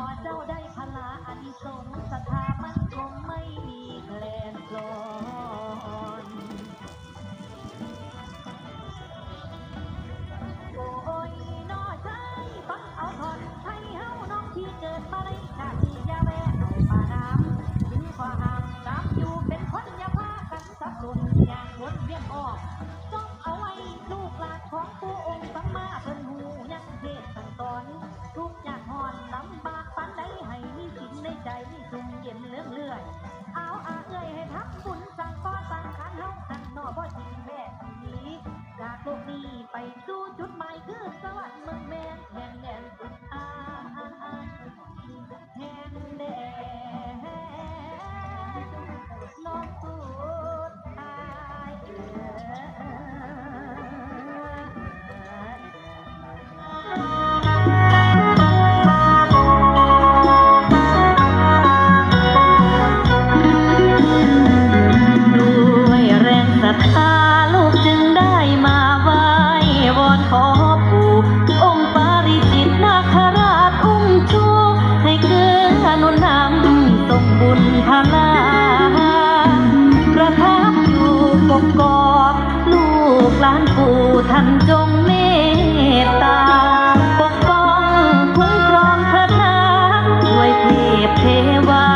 อเจ้ได้พลาอานสงศรัทธามันคงไม่มีแกลนกลอนโอยนอใจฟังเอาทอนให้เฮาน้องที่เกิดมาในชาติ หลานปู่ท่านจงเมตตา ปกป้องคุ้มครองพระนางด้วยเทพเทวา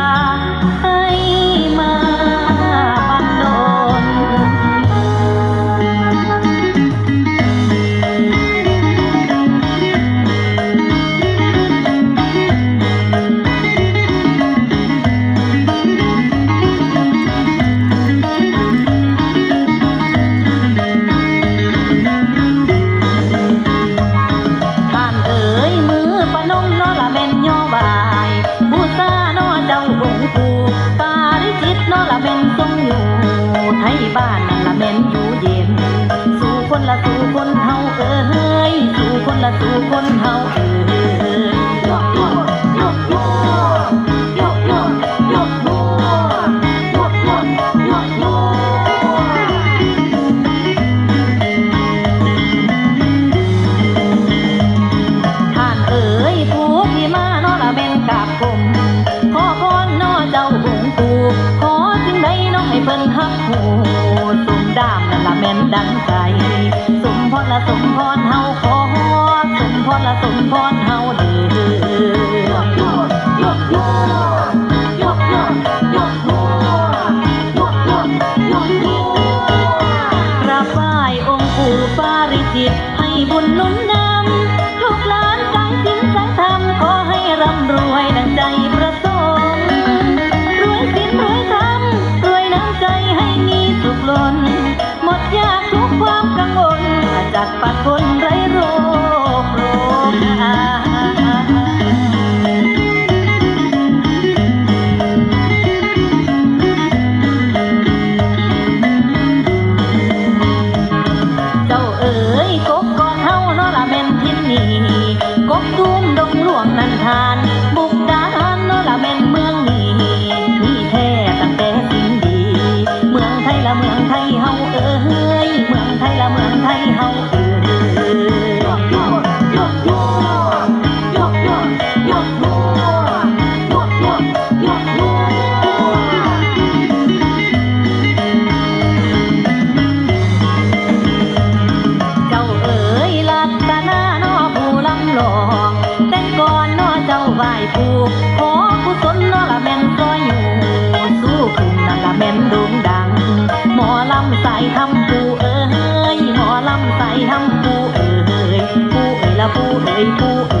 ละแมนอยู่เย็น สู่คนละสู่คนเฮาเอ้ยสู่คนละสู่คนเฮาเอ้ย 哟呼 ผู้ขอผู้สนอละแม่นก็อยู่ สู้คุมน่นละแม่นโด่งดัง หมอลำใส่ทำผู้เอ้ย หมอลำใส่ทำผู้เอ้ยผู้เอ้ยละผู้เอ้ยกูเอ้ย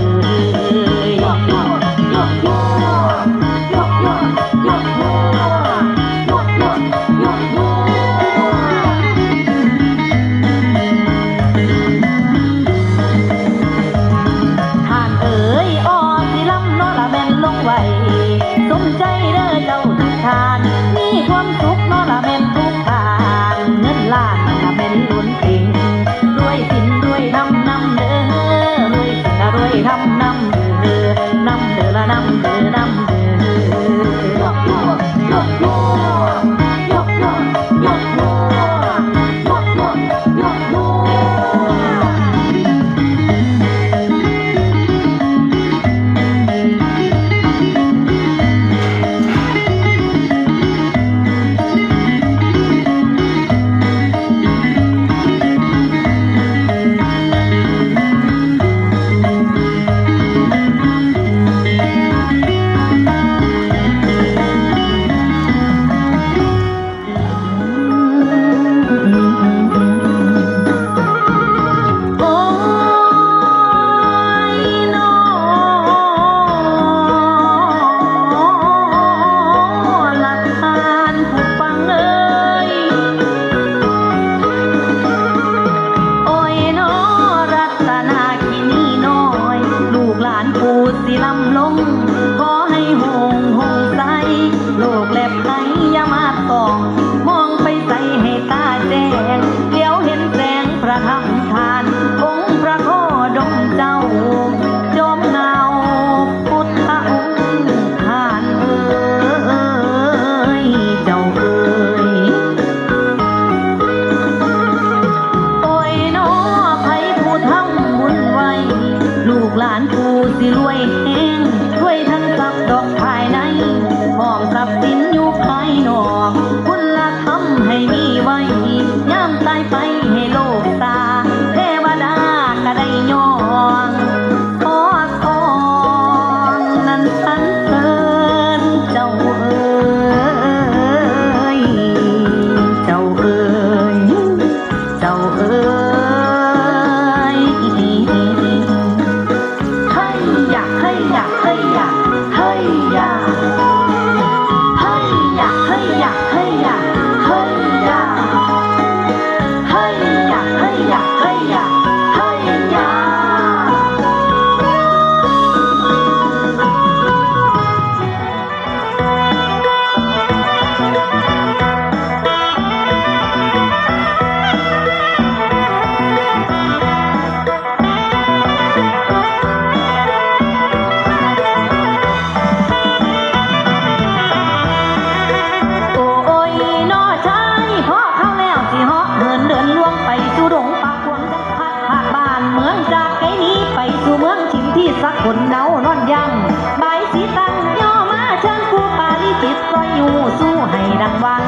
งหวัง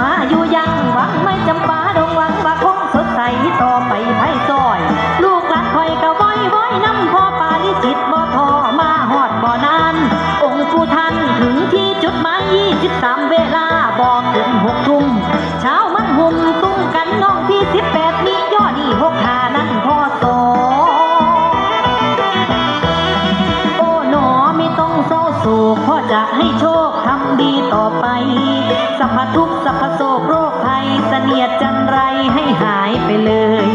มาอยู่ยังหวังไม่จำปาดงหวังว่าคงสดใสต่อไปไพ่ซอย ลูกหลานคอยกะว้อยว้อยน้ำพ่อปาลิจิตบ่ทอมาหอดบ่นาน องค์ผู้ท่านถึงที่จุดหมาย23เวลาบอกถึงหกทุ่มเช้ามันหุ่มตุ้มกันน้องที่18มียอนี่หกหานั่นพ่อโตโอ้หนอไม่ต้องเศร้าโศกพ่อจะให้โชค ดีต่อไป สัพพทุกสัพพโศกโรคภัยเสนียดจันไรให้หายไปเลย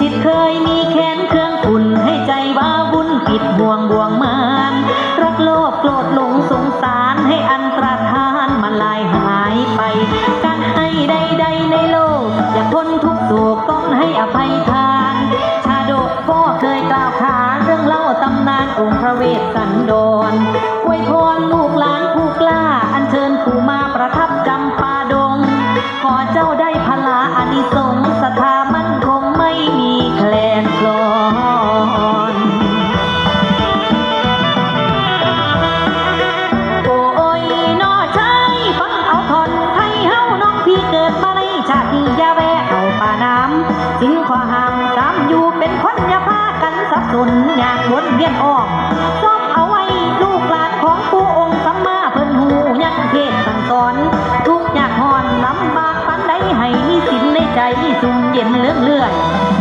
จิตเคยมีแค้นเครื่องขุ่นให้ใจว่าวุ่นปิดบ่วงบ่วงมา เวียนอ้อมซอบเอาไว้ลูกหลานของผู้องค์สัมมาเพิ่นหูยังเทศสั่งสอน ทุกอยากหอนลำบากปันใดให้มีสินในใจสุ่มเย็นเลื่อนเลื่อย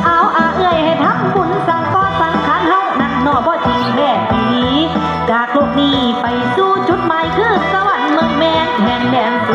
เอาอาเอื้อยให้ทำบุญสั่งก่อสั่งขารเฮานั่นนอบ่จีแม่ทีจากโลกนี้ไปสู่จุดหมายคือสวรรค์เมืองแมนแห่งแดนส